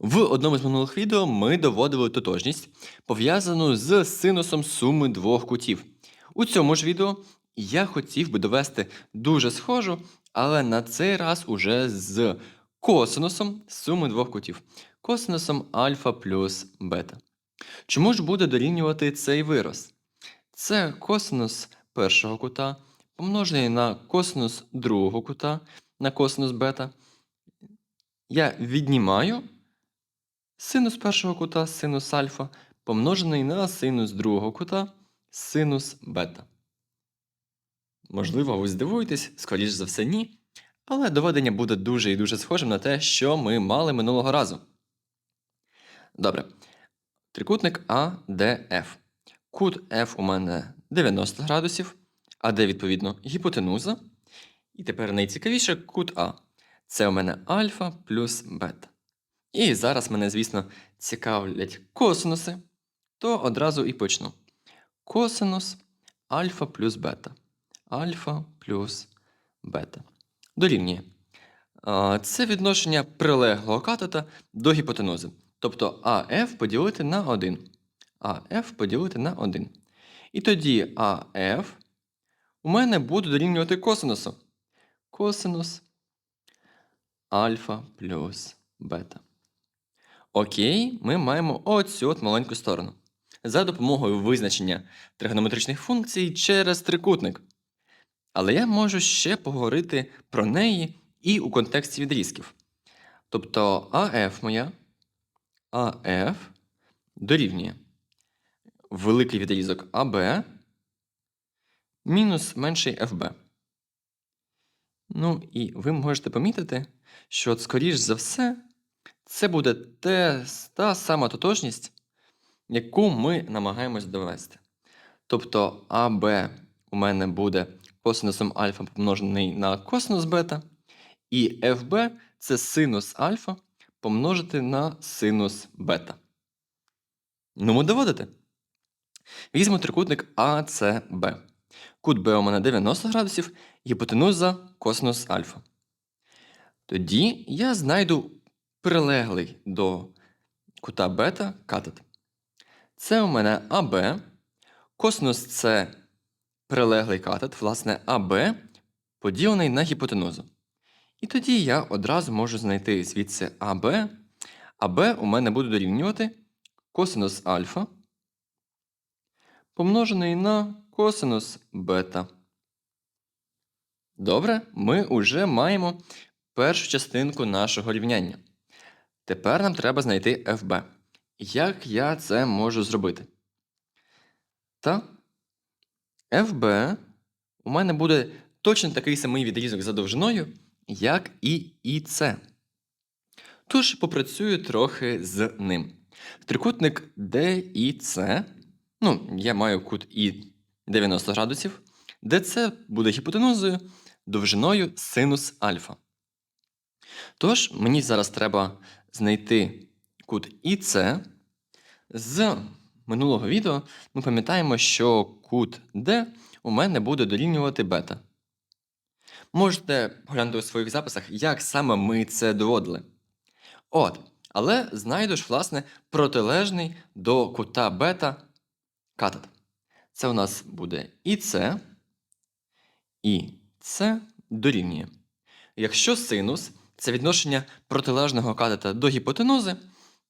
В одному з минулих відео ми доводили тотожність, пов'язану з синусом суми двох кутів. У цьому ж відео я хотів би довести дуже схожу, але на цей раз уже з косинусом суми двох кутів. Косинусом альфа плюс бета. Чому ж буде дорівнювати цей вираз? Це косинус першого кута, помножений на косинус другого кута на косинус бета. Я віднімаю синус першого кута синус альфа, помножений на синус другого кута синус бета. Можливо, ви здивуєтесь, скоріш за все, ні. Але доведення буде дуже і дуже схожим на те, що ми мали минулого разу. Добре. Трикутник ADF. Кут F у мене 90 градусів, а де, відповідно, гіпотенуза. І тепер найцікавіше кут А. Це у мене альфа плюс бета. І зараз мене, звісно, цікавлять косинуси, то одразу і почну. Косинус альфа плюс бета. Альфа плюс бета. Дорівнює. Це відношення прилеглого катета до гіпотенузи. Тобто АФ поділити на 1. АФ поділити на 1. І тоді АФ у мене буде дорівнювати косинусу. Косинус альфа плюс бета. Окей, ми маємо оцю от маленьку сторону. За допомогою визначення тригонометричних функцій через трикутник. Але я можу ще поговорити про неї і у контексті відрізків. Тобто АФ моя, АФ дорівнює великий відрізок АБ мінус менший ФБ. Ну, і ви можете помітити, що, от, скоріш за все, це буде те, та сама тотожність, яку ми намагаємось довести. Тобто АБ у мене буде косинусом альфа помножений на косинус бета, і ФБ це синус альфа помножити на синус бета. Ну, ми доводити. Візьмемо трикутник АЦБ. Кут Б у мене 90 градусів, гіпотенуза косинус альфа. Тоді я знайду прилеглий до кута бета катет. Це у мене АБ. Косинус це прилеглий катет, власне, АБ поділений на гіпотенузу. І тоді я одразу можу знайти звідси АБ. АБ у мене буде дорівнювати косинус альфа помножений на косинус бета. Добре, ми вже маємо першу частинку нашого рівняння. Тепер нам треба знайти FB. Як я це можу зробити? Та FB у мене буде точно такий самий відрізок за довжиною, як і ІЦ. Тож попрацюю трохи з ним. Трикутник DIC, ну, я маю кут І 90 градусів, ДЦ буде гіпотенузою довжиною синус альфа. Тож, мені зараз треба знайти кут ІЦ. З минулого відео ми пам'ятаємо, що кут D у мене буде дорівнювати бета. Можете поглянути у своїх записах, як саме ми це доводили. От, але знайдеш, власне, протилежний до кута бета катет. Це у нас буде і С, і С дорівнює. Якщо синус це відношення протилежного катета до гіпотенузи,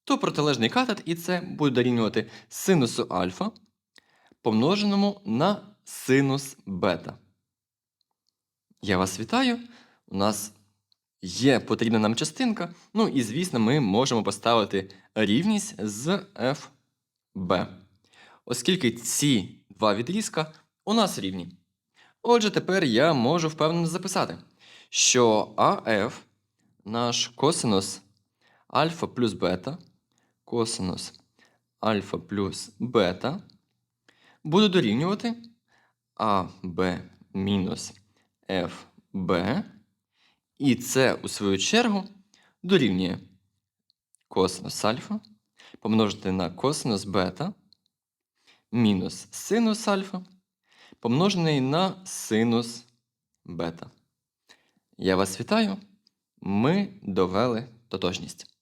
то протилежний катет і це буде дорівнювати синусу альфа, помноженому на синус бета. Я вас вітаю. У нас є потрібна нам частинка. Ну і, звісно, ми можемо поставити рівність з FB. Оскільки ці два відрізка у нас рівні. Отже, тепер я можу впевнено записати, що АФ наш косинус альфа плюс бета, косинус альфа плюс бета буде дорівнювати АБ мінус ФБ. І це, у свою чергу, дорівнює косинус альфа помножити на косинус бета мінус синус альфа помножений на синус бета. Я вас вітаю. Ми довели тотожність.